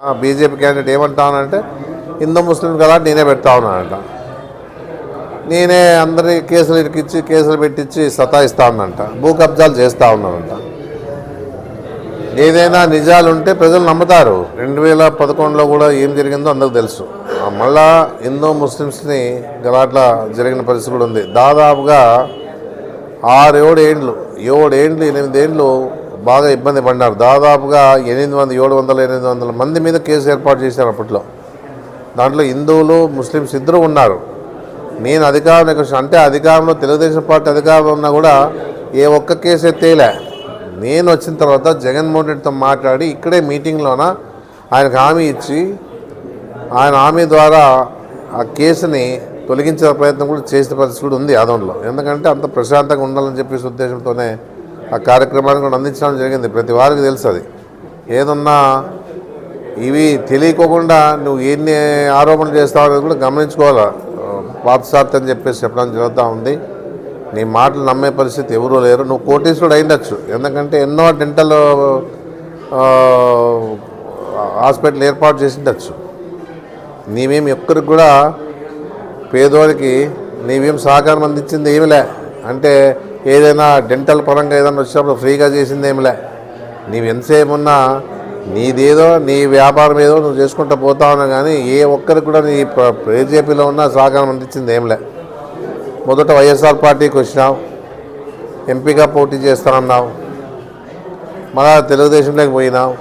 BJP candidate ఏమంటానంటే హిందూ ముస్లిం కదా నేనే పెడతా ఉన్నానంట నేనే అందరి కేసులు ఇరికిచ్చి కేసులు పెట్టించి సతాయిస్తా ఉన్నానంట భూ కబ్జాలు చేస్తూ ఉన్నానంట ఏదైనా నిజాలు ఉంటే ప్రజలు నమ్ముతారు. రెండు వేల పదకొండులో కూడా ఏం జరిగిందో అందరికి తెలుసు. మళ్ళా హిందూ ముస్లిమ్స్ని గలాట్ల జరిగిన పరిస్థితి కూడా ఉంది. దాదాపుగా ఆరేడు ఏండ్లు ఏడు ఏండ్లు ఎనిమిది ఏండ్లు బాగా ఇబ్బంది పడినారు. దాదాపుగా ఎనిమిది వందల ఏడు వందల ఎనిమిది వందల మంది మీద కేసు ఏర్పాటు చేశారు అప్పట్లో. దాంట్లో హిందువులు ముస్లిమ్స్ ఇద్దరు ఉన్నారు. నేను అధికారం అంటే అధికారంలో తెలుగుదేశం పార్టీ అధికారంలో ఉన్నా కూడా ఏ ఒక్క కేసు ఎత్తేలే నేను వచ్చిన తర్వాత జగన్మోహన్ రెడ్డితో మాట్లాడి ఇక్కడే మీటింగ్లోన ఆయనకు హామీ ఇచ్చి ఆయన హామీ ద్వారా ఆ కేసుని తొలగించే ప్రయత్నం కూడా చేసిన పరిస్థితి కూడా ఉంది ఆదంలో ఎందుకంటే అంత ప్రశాంతంగా ఉండాలని చెప్పేసి ఉద్దేశంతోనే ఆ కార్యక్రమాన్ని కూడా అందించడం జరిగింది. ప్రతి వారికి తెలుసు అది. ఏదన్నా ఇవి తెలియకోకుండా నువ్వు ఎన్ని ఆరోపణలు చేస్తావు అనేది కూడా గమనించుకోవాలి. పాతసార్త్ అని చెప్పేసి చెప్పడం జరుగుతూ ఉంది. నీ మాటలు నమ్మే పరిస్థితి ఎవరూ లేరు. నువ్వు కోటీశ్వరుడు అయిండొచ్చు. ఎందుకంటే ఎన్నో డెంటల్ హాస్పిటల్ ఏర్పాటు చేసి ఉండొచ్చు నీవేం ఎక్కడికి కూడా పేదోడికి నీవేం సహకారం అందించింది ఏమిలే అంటే ఏదైనా డెంటల్ పరంగా ఏదైనా వచ్చినప్పుడు ఫ్రీగా చేసింది ఏమిలే. నీవు ఎంతసేపు ఉన్నా నీదేదో నీ వ్యాపారం ఏదో నువ్వు చేసుకుంటూ పోతా ఉన్నా కానీ ఏ ఒక్కరికి కూడా నీ బీజేపీలో ఉన్న సహకారం అందించింది ఏంలే మొదట వైఎస్ఆర్ పార్టీకి వచ్చినావు ఎంపీగా పోటీ చేస్తానన్నావు మళ్ళా తెలుగుదేశంలోకి పోయినావు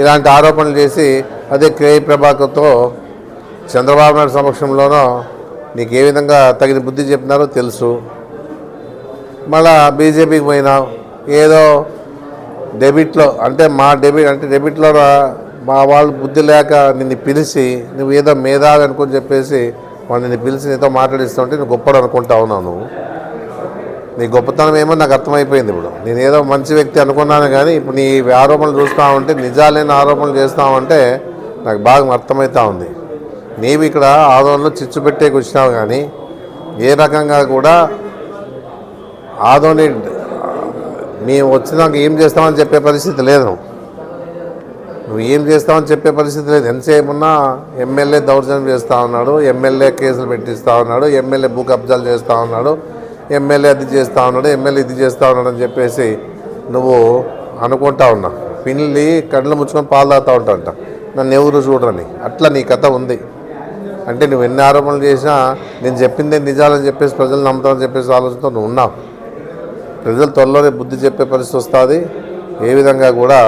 ఇలాంటి ఆరోపణలు చేసి అదే కేఈ ప్రభాకర్తో చంద్రబాబు నాయుడు సమక్షంలోనో నీకు ఏ విధంగా తగిన బుద్ధి చెప్పినారో తెలుసు. మళ్ళా బీజేపీకి పోయినాం ఏదో డెబిట్లో అంటే మా డెబిట్ అంటే డెబిట్లో రా- మా వాళ్ళు బుద్ధి లేక నిన్ను పిలిచి నువ్వు ఏదో మేధావి అనుకుని చెప్పేసి వాళ్ళు నిన్ను పిలిచి నీతో మాట్లాడిస్తుంటే నువ్వు గొప్పడు అనుకుంటా ఉన్నావు నువ్వు. నీ గొప్పతనం ఏమో నాకు అర్థమైపోయింది ఇప్పుడు. నేను ఏదో మంచి వ్యక్తి అనుకున్నాను కానీ ఇప్పుడు నీ ఆరోపణలు చూస్తా ఉంటే నిజాలైన ఆరోపణలు చేస్తావంటే నాకు బాగా అర్థమవుతా ఉంది. నీవి ఇక్కడ ఆరోపణలు చిచ్చు పెట్టేకి వచ్చినావు కానీ ఏ రకంగా కూడా ఆదోని మేము వచ్చినాక ఏం చేస్తామని చెప్పే పరిస్థితి లేదు. నువ్వు ఏం చేస్తావని చెప్పే పరిస్థితి లేదు. ఎంతసేపు ఉన్నా ఎమ్మెల్యే దౌర్జన్యం చేస్తూ ఉన్నాడు ఎమ్మెల్యే కేసులు పెట్టిస్తూ ఉన్నాడు ఎమ్మెల్యే భూ కబ్జాలు చేస్తూ ఉన్నాడు ఎమ్మెల్యే అది చేస్తూ ఉన్నాడు ఎమ్మెల్యే ఇది చేస్తూ ఉన్నాడు అని చెప్పేసి నువ్వు అనుకుంటా ఉన్నా. పిల్లి కళ్ళు ముచ్చుకొని పాలు తాగుతూ ఉంటావంట నన్ను ఎవరు చూడరని. అట్లా నీ కథ ఉంది. అంటే నువ్వు ఎన్ని ఆరోపణలు చేసినా నేను చెప్పిందే నిజాలని చెప్పేసి ప్రజలు నమ్ముతామని చెప్పేసి ఆలోచనతో నువ్వు ఉన్నావు. ప్రజలు త్వరలోనే బుద్ధి చెప్పే పరిస్థితి వస్తుంది. ఏ విధంగా కూడా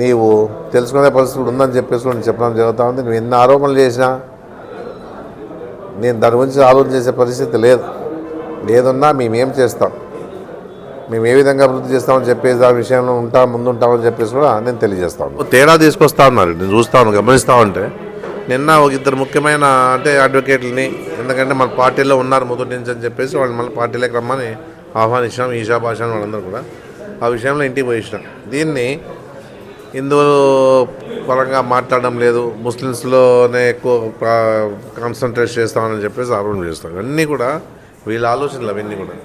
నీవు తెలుసుకునే పరిస్థితి ఉందని చెప్పేసి నేను చెప్పడం జరుగుతూ ఉంది. నువ్వు ఎన్ని ఆరోపణలు చేసినా నేను దాని గురించి ఆలోచన చేసే పరిస్థితి లేదు. లేదన్నా మేమేం చేస్తాం? మేము ఏ విధంగా అభివృద్ధి చేస్తామని చెప్పేసి ఆ విషయంలో ఉంటాం ముందుంటామని చెప్పేసి కూడా నేను తెలియజేస్తాను తేడా తీసుకొస్తా ఉన్నారు. నేను చూస్తాను గమనిస్తా ఉంటే. నిన్న ఒక ఇద్దరు ముఖ్యమైన అంటే అడ్వకేట్లని ఎందుకంటే మన పార్టీలో ఉన్నారు మొదటి నుంచి అని చెప్పేసి వాళ్ళు మళ్ళీ పార్టీలోకి రమ్మని ఆహ్వానించాం ఈషా అని వాళ్ళందరూ కూడా. ఆ విషయంలో ఇంటికి పోయించాం దీన్ని హిందువులు పరంగా మాట్లాడడం లేదు. ముస్లిమ్స్లోనే ఎక్కువ కాన్సన్ట్రేట్ చేస్తామని చెప్పేసి ఆరోపణ చేస్తాం ఇవన్నీ కూడా వీళ్ళ ఆలోచనలు అవన్నీ కూడా.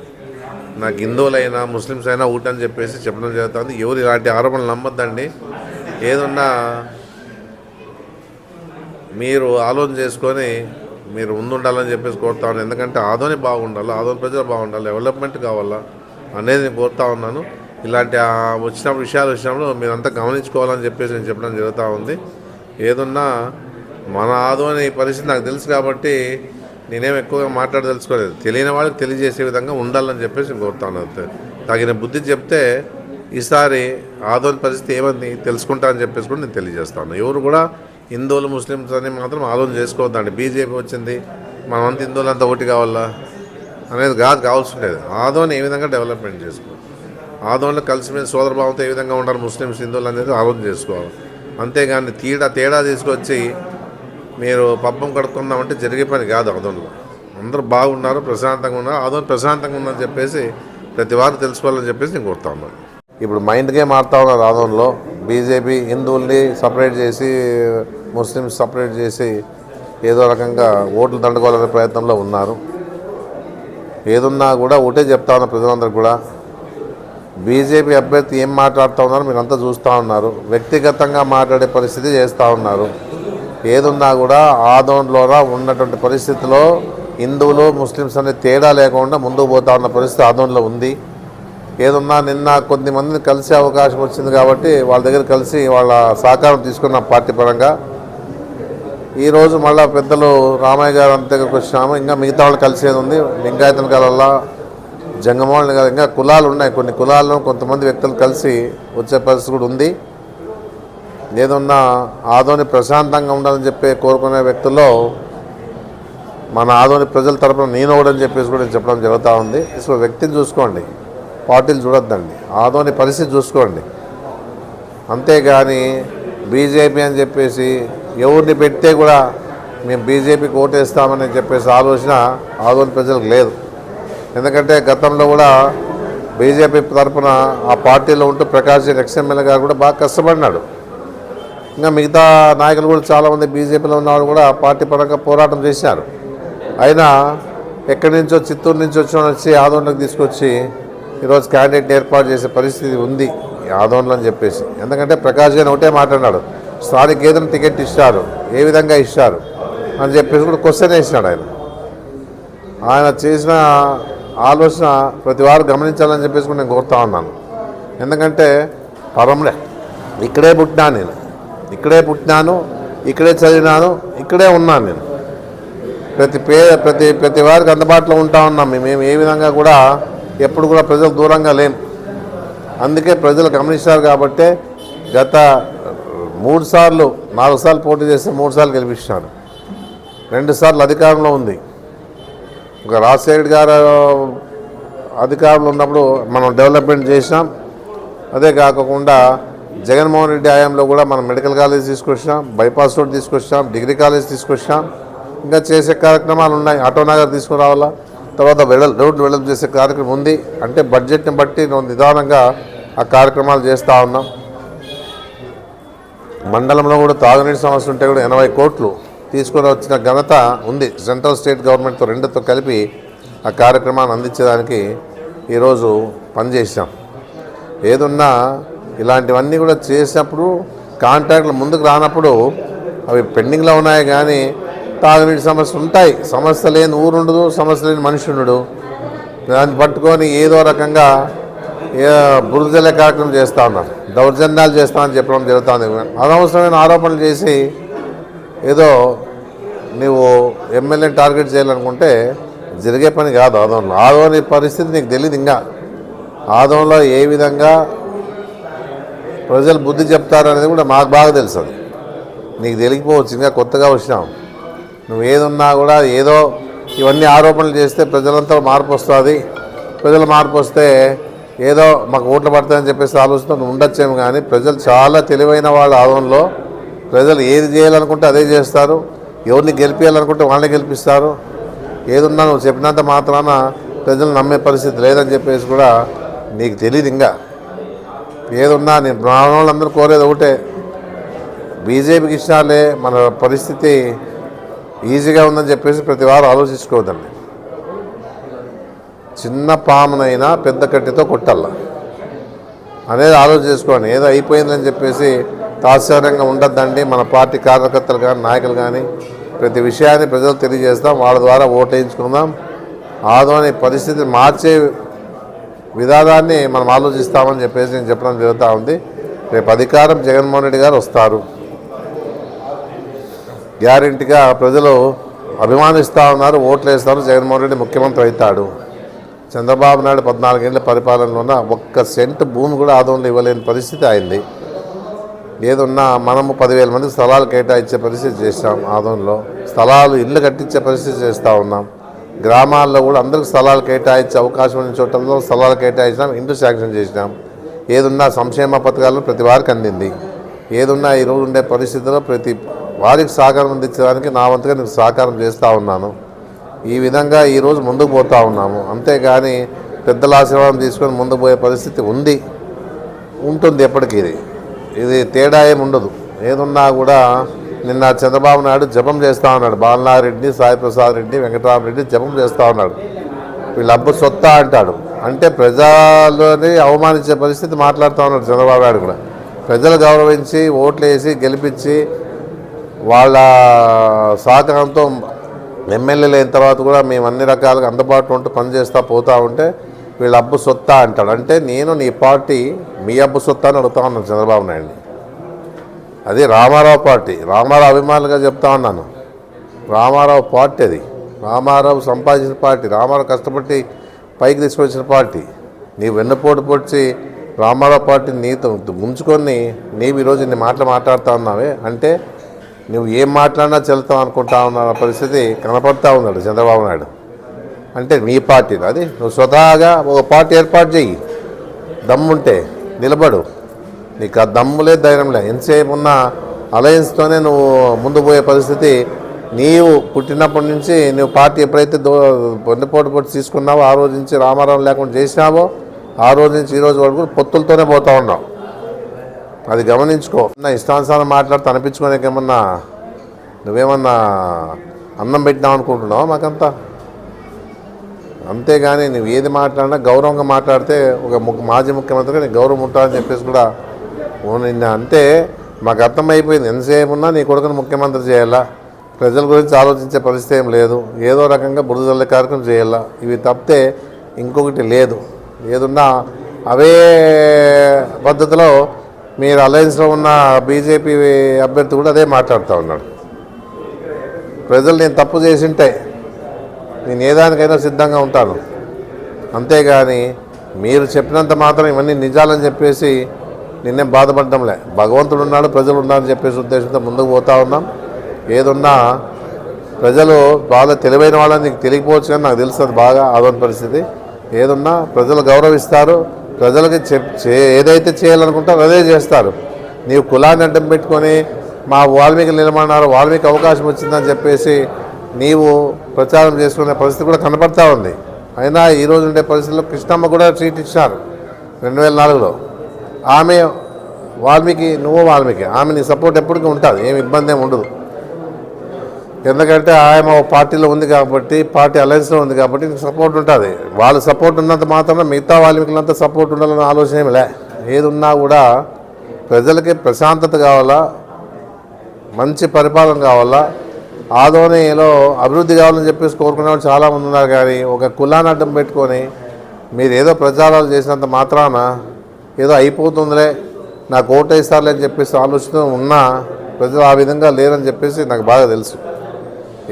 నాకు హిందువులైనా ముస్లిమ్స్ అయినా ఊటని చెప్పేసి చెప్పడం జరుగుతుంది. ఎవరు ఇలాంటి ఆరోపణలు నమ్మొద్దండి. ఏదున్నా మీరు ఆలోచన చేసుకొని మీరు ముందుండాలని చెప్పేసి కోరుతా ఉన్నాను. ఎందుకంటే ఆదోని బాగుండాలి ఆదోని ప్రజలు బాగుండాలి డెవలప్మెంట్ కావాలా అనేది నేను కోరుతా ఉన్నాను. ఇలాంటి వచ్చిన విషయాలు వచ్చినప్పుడు మీరంతా గమనించుకోవాలని చెప్పేసి నేను చెప్పడం జరుగుతూ ఉంది. ఏదున్నా మన ఆదోని పరిస్థితి నాకు తెలుసు కాబట్టి నేనేం ఎక్కువగా మాట్లాడదలుచుకోలేదు. తెలియని వాళ్ళకి తెలియజేసే విధంగా ఉండాలని చెప్పేసి నేను కోరుతాను తగిన బుద్ధి చెప్తే ఈసారి ఆదోని పరిస్థితి ఏమని తెలుసుకుంటా అని చెప్పేసి కూడా నేను తెలియజేస్తాను ఎవరు కూడా హిందువులు ముస్లిమ్స్ అని మాత్రం ఆలోచన చేసుకోవద్దండి. బీజేపీ వచ్చింది మనమంతా హిందువులంతా ఒకటి కావాలా అనేది కాదు కావాల్సి ఉండేది ఆదోని ఏ విధంగా డెవలప్మెంట్ చేసుకోవాలి? ఆదోన్లో కలిసిమెలిసి సోదరభావంతో ఏ విధంగా ఉండాలి ముస్లిమ్స్ హిందువులు అనేది ఆలోచన చేసుకోవాలి. అంతేగాని తేడా తేడా తీసుకొచ్చి మీరు పబ్బం కడుక్కుందామంటే జరిగే పని కాదు ఆదోన్లో. అందరూ బాగున్నారు ప్రశాంతంగా ఉన్నారు. ఆదోన్ ప్రశాంతంగా ఉందని చెప్పేసి ప్రతి వారు తెలుసుకోవాలని చెప్పేసి నేను కోరుతా ఉన్నాను. ఇప్పుడు మైండ్ గేమ్ ఆడుతూ ఉన్నారు ఆదోన్లో. బీజేపీ హిందువుల్ని సపరేట్ చేసి ముస్లిమ్స్ సపరేట్ చేసి ఏదో రకంగా ఓట్లు దండుకోవాలనే ప్రయత్నంలో ఉన్నారు. ఏదున్నా కూడా ఒకటే చెప్తా ఉన్నారు ప్రజలందరూ కూడా. బీజేపీ అభ్యర్థి ఏం మాట్లాడుతూ ఉన్నారో మీరు అంతా చూస్తూ ఉన్నారు. వ్యక్తిగతంగా మాట్లాడే పరిస్థితి చేస్తూ ఉన్నారు. ఏదున్నా కూడా ఆదోన్లోరా ఉన్నటువంటి పరిస్థితిలో హిందువులు ముస్లిమ్స్ అనే తేడా లేకుండా ముందుకు పోతా ఉన్న పరిస్థితి ఆదోన్లో ఉంది. ఏదున్నా నిన్న కొద్ది మందిని కలిసే అవకాశం వచ్చింది కాబట్టి వాళ్ళ దగ్గర కలిసి వాళ్ళ సహకారం తీసుకున్నాం పార్టీ పరంగా. ఈరోజు మళ్ళీ పెద్దలు రామయ్య గారు అంత దగ్గరకు వచ్చినాము ఇంకా మిగతా వాళ్ళు కలిసేది ఉంది. లింగాయతన కలల్లా జంగమోహన్ గారు ఇంకా కులాలు ఉన్నాయి. కొన్ని కులాలను కొంతమంది వ్యక్తులు కలిసి వచ్చే పరిస్థితి కూడా ఉంది. ఏదన్నా ఆదోని ప్రశాంతంగా ఉండాలని చెప్పి కోరుకునే వ్యక్తుల్లో మన ఆదోని ప్రజల తరపున నేను ఒకడని చెప్పేసి కూడా చెప్పడం జరుగుతూ ఉంది. సో వ్యక్తిని చూసుకోండి. పార్టీలు చూడొద్దండి. ఆదోని పరిస్థితి చూసుకోండి. అంతేగాని బీజేపీ అని చెప్పేసి ఎవరిని పెడితే కూడా మేము బీజేపీకి ఓటేస్తామని చెప్పేసి ఆలోచన ఆదోని ప్రజలకు లేదు. ఎందుకంటే గతంలో కూడా బీజేపీ తరఫున ఆ పార్టీలో ఉంటూ ప్రకాష్ ఎక్స్ఎమ్మెల్యే గారు కూడా బాగా కష్టపడినాడు. ఇంకా మిగతా నాయకులు కూడా చాలామంది బీజేపీలో ఉన్నవాళ్ళు కూడా పార్టీ పరంగా పోరాటం చేశారు. అయినా ఎక్కడి నుంచో చిత్తూరు నుంచి వచ్చిన వచ్చి ఆదోళనకు తీసుకొచ్చి ఈరోజు క్యాండిడేట్ ఏర్పాటు చేసే పరిస్థితి ఉంది ఈ అని చెప్పేసి. ఎందుకంటే ప్రకాష్ గారు ఒకటే మాట్లాడినాడు స్థానిక ఏదైనా టికెట్ ఇస్తారు ఏ విధంగా ఇస్తారు? అని చెప్పేసి కూడా క్వశ్చన్ వేసినాడు ఆయన. ఆయన చేసిన ఆలోచన ప్రతి వారు గమనించాలని చెప్పేసి కూడా నేను కోరుతా ఉన్నాను. ఎందుకంటే పరంలే. ఇక్కడే పుట్టినా నేను. ఇక్కడే పుట్టినాను ఇక్కడే చదివినాను ఇక్కడే ఉన్నాను నేను. ప్రతి పే ప్రతి ప్రతి వారికి అందుబాటులో ఉంటా ఉన్నాం మేము ఏ విధంగా కూడా ఎప్పుడు కూడా ప్రజలు దూరంగా లేము అందుకే ప్రజలు గమనిస్తారు కాబట్టే గత మూడు సార్లు నాలుగు సార్లు పోటీ చేస్తే మూడు సార్లు గెలిపిస్తాను రెండు సార్లు అధికారంలో ఉంది. ఒక రాజశేఖర్ గారు అధికారంలో ఉన్నప్పుడు మనం డెవలప్మెంట్ చేసినాం. అదే కాకుండా జగన్మోహన్ రెడ్డి హయాంలో కూడా మనం మెడికల్ కాలేజ్ తీసుకొచ్చినాం బైపాస్ రోడ్ తీసుకొచ్చినాం డిగ్రీ కాలేజ్ తీసుకొచ్చినాం. ఇంకా చేసే కార్యక్రమాలు ఉన్నాయి. ఆటోనగర్ తీసుకురావాలా? తర్వాత వెడల్ రోడ్లు వెడల్పు చేసే కార్యక్రమం ఉంది. అంటే బడ్జెట్ని బట్టి నిదానంగా ఆ కార్యక్రమాలు చేస్తూ ఉన్నాం మండలంలో కూడా తాగునీటి సమస్య ఉంటే కూడా ఎనభై కోట్లు తీసుకొని వచ్చిన ఘనత ఉంది. సెంట్రల్ స్టేట్ గవర్నమెంట్తో రెండుతో కలిపి ఆ కార్యక్రమాన్ని అందించడానికి ఈరోజు పనిచేసాం ఏదున్నా ఇలాంటివన్నీ కూడా చేసినప్పుడు కాంట్రాక్ట్లు ముందుకు రానప్పుడు అవి పెండింగ్లో ఉన్నాయి కానీ తాగునీటి సమస్యలు ఉంటాయి. సమస్య లేని ఊరు ఉండదు సమస్య లేని మనిషి ఉండడు. దాన్ని పట్టుకొని ఏదో రకంగా ఏ కార్యక్రమం చేస్తూ ఉన్నారు. దౌర్జన్యాలు చేస్తామని చెప్పడం జరుగుతుంది. అనవసరమైన ఆరోపణలు చేసి ఏదో నువ్వు ఎమ్మెల్యేని టార్గెట్ చేయాలనుకుంటే జరిగే పని కాదు ఆదోన్లో ఆదోని పరిస్థితి నీకు తెలియదు ఇంకా. ఆదవంలో ఏ విధంగా ప్రజలు బుద్ధి చెప్తారనేది కూడా మాకు బాగా తెలుసు అది. నీకు తెలియకపోవచ్చు ఇంకా కొత్తగా వచ్చినాం. నువ్వు ఏదున్నా కూడా ఏదో ఇవన్నీ ఆరోపణలు చేస్తే ప్రజలంతా మార్పు వస్తుంది. ప్రజల మార్పు వస్తే ఏదో మాకు ఓట్లు పడతాయని చెప్పేసి ఆలోచన నువ్వు ఉండొచ్చేమో కానీ ప్రజలు చాలా తెలివైన వాళ్ళ ఆదంలో ప్రజలు ఏది చేయాలనుకుంటే అదే చేస్తారు. ఎవరిని గెలిపించాలనుకుంటే వాళ్ళని గెలిపిస్తారు. ఏదున్నా నువ్వు చెప్పినంత మాత్రాన ప్రజలు నమ్మే పరిస్థితి లేదని చెప్పేసి కూడా నీకు తెలియదు ఇంకా. ఏదున్నా నేను బ్రాహ్మణులందరూ కోరేది ఒకటే. బీజేపీకి ఇష్టాలే మన పరిస్థితి ఈజీగా ఉందని చెప్పేసి ప్రతి వారు ఆలోచించుకోవద్దండి. చిన్న పామునైనా పెద్ద కట్టితో కొట్టాల. అనేది ఆలోచించుకోండి. ఏదో అయిపోయిందని చెప్పేసి తాత్సారంగా ఉండద్దండి. మన పార్టీ కార్యకర్తలు కానీ నాయకులు కానీ ప్రతి విషయాన్ని ప్రజలు తెలియజేస్తాం. వాళ్ళ ద్వారా ఓటేయించుకుందాం ఆదోని పరిస్థితిని మార్చే విధానాన్ని మనం ఆలోచిస్తామని చెప్పేసి నేను చెప్పడం జరుగుతూ ఉంది. రేపు అధికారం జగన్మోహన్ రెడ్డి గారు వస్తారు. గ్యారెంటీగా ప్రజలు అభిమానిస్తూ ఉన్నారు ఓట్లు వేస్తారు. జగన్మోహన్ రెడ్డి ముఖ్యమంత్రి అవుతాడు. చంద్రబాబు నాయుడు పద్నాలుగేళ్ళ పరిపాలనలో ఉన్న ఒక్క సెంట్ భూమి కూడా ఆదంలో ఇవ్వలేని పరిస్థితి అయింది. ఏదున్నా మనము పదివేల మంది స్థలాలు కేటాయించే పరిస్థితి చేస్తాం ఆదంలో స్థలాలు ఇల్లు కట్టించే పరిస్థితి చేస్తూ ఉన్నాం. గ్రామాల్లో కూడా అందరికి స్థలాలు కేటాయించే అవకాశం ఉన్న చోట్లలో స్థలాలు కేటాయించినాం ఇండ్లు శాంక్షన్ చేసినాం. ఏదున్నా సంక్షేమ పథకాలు ప్రతి వారికి అందింది. ఏదున్నా ఈరోజు ఉండే పరిస్థితుల్లో ప్రతి వారికి సహకారం అందించడానికి నా వంతుగా నేను సహకారం చేస్తూ ఉన్నాను. ఈ విధంగా ఈరోజు ముందుకు పోతూ ఉన్నాము. అంతేగాని పెద్దల ఆశీర్వాదం తీసుకొని ముందుకు పోయే పరిస్థితి ఉంది. ఉంటుంది ఎప్పటికీ ఇది. ఇది తేడా ఏమి ఉండదు. ఏదున్నా కూడా నిన్న చంద్రబాబు నాయుడు జపం చేస్తూ ఉన్నాడు. బాలనారెడ్డి సాయిప్రసాద్ రెడ్డి వెంకటరామరెడ్డి జపం చేస్తూ ఉన్నాడు. వీళ్ళ అబ్బు సొత్తా అంటాడు. అంటే ప్రజలని అవమానించే పరిస్థితి మాట్లాడుతూ ఉన్నాడు చంద్రబాబు నాయుడు కూడా. ప్రజలు గౌరవించి ఓట్లు వేసి గెలిపించి వాళ్ళ సహకారంతో ఎమ్మెల్యేలు అయిన తర్వాత కూడా మేము అన్ని రకాలుగా అందుబాటులో ఉంటూ పనిచేస్తూ పోతూ ఉంటే వీళ్ళ అబ్బు సొత్తా అంటాడు. అంటే నేను నీ పార్టీ మీ అబ్బు సొత్తా అని అడుగుతా ఉన్నాను చంద్రబాబు నాయుడిని. అది రామారావు పార్టీ. రామారావు అభిమానులుగా చెప్తా ఉన్నాను. రామారావు పార్టీ అది. రామారావు సంపాదించిన పార్టీ. రామారావు కష్టపడి పైకి తీసుకొచ్చిన పార్టీ. నీ వెన్నుపోటు పొడిచి రామారావు పార్టీని నీతో ముంచుకొని నీవు ఈరోజు ఇన్ని మాటలు మాట్లాడుతూ ఉన్నావే అంటే నువ్వు ఏం మాట్లాడినా చెల్తావు అనుకుంటా ఉన్న పరిస్థితి కనపడతా ఉన్నాడు చంద్రబాబు నాయుడు. అంటే నీ పార్టీ అది నువ్వు స్వతహాగా ఒక పార్టీ ఏర్పాటు చెయ్యి. దమ్ముంటే నిలబడు. నీకు ఆ దమ్ములే ధైర్యంలే ఎంతసేపు ఉన్న అలయన్స్తోనే నువ్వు ముందు పోయే పరిస్థితి నీవు పుట్టినప్పటి నుంచి నువ్వు పార్టీ ఎప్పుడైతే దో పొందిపోటు పొట్టు తీసుకున్నావో ఆ రోజు నుంచి రామారావు లేకుండా చేసినావో ఆ రోజు నుంచి ఈ రోజు వరకు పొత్తులతోనే పోతా ఉన్నావు. అది గమనించుకో. నా ఇష్టానుసారం మాట్లాడుతూ అనిపించుకోనికి ఏమన్నా నువ్వేమన్నా అన్నం పెట్టినావు అనుకుంటున్నావు మాకంతా? అంతేగాని నువ్వు ఏది మాట్లాడినా గౌరవంగా మాట్లాడితే ఒక ము- మాజీ ముఖ్యమంత్రిగా నీకు గౌరవం ఉంటుందని చెప్పేసి కూడా ఓ నిన్న అంటే మాకు అర్థమైపోయింది. ఎంతసేపు ఉన్నా నీ కొడుకుని ముఖ్యమంత్రి చేయాలా? ప్రజల గురించి ఆలోచించే పరిస్థితి ఏం లేదు. ఏదో రకంగా బురదల్ల కార్యక్రమం చేయాలా? ఇవి తప్పితే ఇంకొకటి లేదు. ఏదున్నా అవే పద్ధతిలో మీరు అలయన్స్లో ఉన్న బీజేపీ అభ్యర్థి కూడా అదే మాట్లాడుతూ ఉన్నాడు. ప్రజలు నేను తప్పు చేసింటే నేను ఏ దానికైనా సిద్ధంగా ఉంటాను. అంతేగాని మీరు చెప్పినంత మాత్రం ఇవన్నీ నిజాలని చెప్పేసి నిన్నేం బాధపడడంలే. భగవంతుడు ఉన్నాడు ప్రజలు ఉన్నారని చెప్పేసి ఉద్దేశంతో ముందుకు పోతా ఉన్నాం. ఏదున్నా ప్రజలు బాగా తెలివైన వాళ్ళని నీకు తెలియకపోవచ్చు కానీ నాకు తెలుస్తుంది బాగా అదొని పరిస్థితి. ఏదున్నా ప్రజలు గౌరవిస్తారు ప్రజలకి చెప్ చే- ఏదైతే చేయాలనుకుంటారో అదే చేస్తారు. నీవు కులాన్ని అడ్డం పెట్టుకొని మా వాల్మీకి నిలబడినారు వాల్మీకి అవకాశం వచ్చిందని చెప్పేసి నీవు ప్రచారం చేసుకునే పరిస్థితి కూడా కనపడతా ఉంది. అయినా ఈరోజు ఉండే పరిస్థితుల్లో కృష్ణమ్మ కూడా ట్రీట్ ఇచ్చారు రెండు వేల నాలుగులో. ఆమె వాల్మీకి నువ్వు వాల్మీకి ఆమె నీ సపోర్ట్ ఎప్పటికీ ఉంటుంది ఏమి ఇబ్బంది ఏమి ఉండదు. ఎందుకంటే ఆయన పార్టీలో ఉంది కాబట్టి పార్టీ అలయన్స్లో ఉంది కాబట్టి సపోర్ట్ ఉంటుంది. వాళ్ళు సపోర్ట్ ఉన్నంత మాత్రమే మిగతా వాల్మీకులంతా సపోర్ట్ ఉండాలన్న ఆలోచన ఏమి లే. ఏది ఉన్నా కూడా ప్రజలకి ప్రశాంతత కావాలా మంచి పరిపాలన కావాలా ఆదోనిలో అభివృద్ధి కావాలని చెప్పేసి కోరుకునే వాళ్ళు చాలామంది ఉన్నారు కానీ ఒక కులాన్ని అడ్డం పెట్టుకొని మీరు ఏదో ప్రచారాలు చేసినంత మాత్రాన ఏదో అయిపోతుందిలే నాకు ఓటేస్తారులే అని చెప్పేసి ఆలోచన ఉన్నా ప్రజలు ఆ విధంగా లేరని చెప్పేసి నాకు బాగా తెలుసు.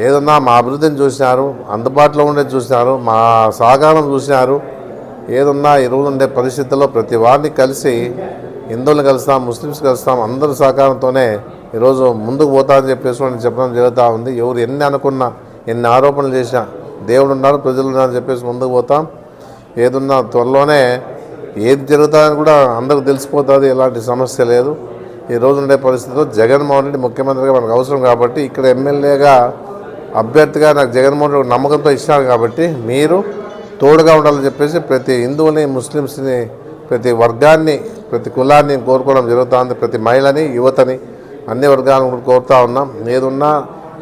ఏదన్నా మా అభివృద్ధిని చూసినారు అందుబాటులో ఉండేది చూసినారు మా సహకారం చూసినారు. ఏదన్నా ఈరోజు ఉండే పరిస్థితుల్లో ప్రతి వారిని కలిసి హిందువులు కలుస్తాం ముస్లిమ్స్ కలుస్తాం అందరి సహకారంతోనే ఈరోజు ముందుకు పోతామని చెప్పేసి చెప్పడం జరుగుతూ ఉంది. ఎవరు ఎన్ని అనుకున్నా ఎన్ని ఆరోపణలు చేసినా దేవుడు ఉన్నారు ప్రజలు ఉన్నారని చెప్పేసి ముందుకు పోతాం. ఏదున్నా త్వరలోనే ఏది జరుగుతుందని కూడా అందరికి తెలిసిపోతుంది ఎలాంటి సమస్య లేదు. ఈ రోజు ఉండే పరిస్థితిలో జగన్మోహన్ రెడ్డి ముఖ్యమంత్రిగా మనకు అవసరం కాబట్టి ఇక్కడ ఎమ్మెల్యేగా అభ్యర్థిగా నాకు జగన్మోహన్ రెడ్డి నమ్మకంతో ఇచ్చినారు కాబట్టి మీరు తోడుగా ఉండాలని చెప్పేసి ప్రతి హిందువుని ముస్లిమ్స్ని ప్రతి వర్గాన్ని ప్రతి కులాన్ని కోరుకోవడం జరుగుతుంది. ప్రతి మహిళని యువతని అన్ని వర్గాలను కూడా కోరుతా ఉన్నాం. ఏదున్నా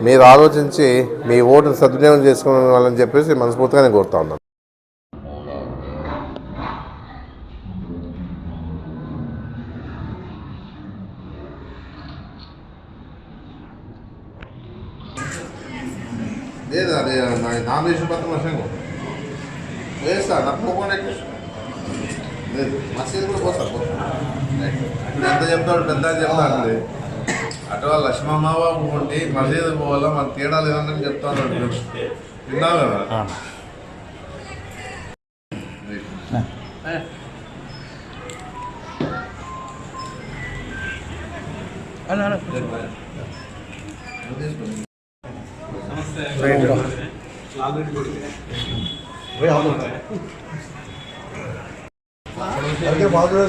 మీరు ఆలోచించి మీ ఓటుని సద్వినియోగం చేసుకోవాలని చెప్పేసి మనస్ఫూర్తిగా నేను కోరుతా ఉన్నాను. లేదు అది నామినేషన్ పత్రం వచ్చాను వేస్తా నాకు పోకుండా లేదు మసీదు కూడా పోస్తా ఇప్పుడు ఎంత చెప్తాడు పెద్ద చెప్తాడు అటు వాళ్ళు లక్ష్మమ్మ ఉండి మసీదు పోవాలా మనకు తేడా లేదని చెప్తా ఉన్నాడు విన్నావు కదా? అదే బాగా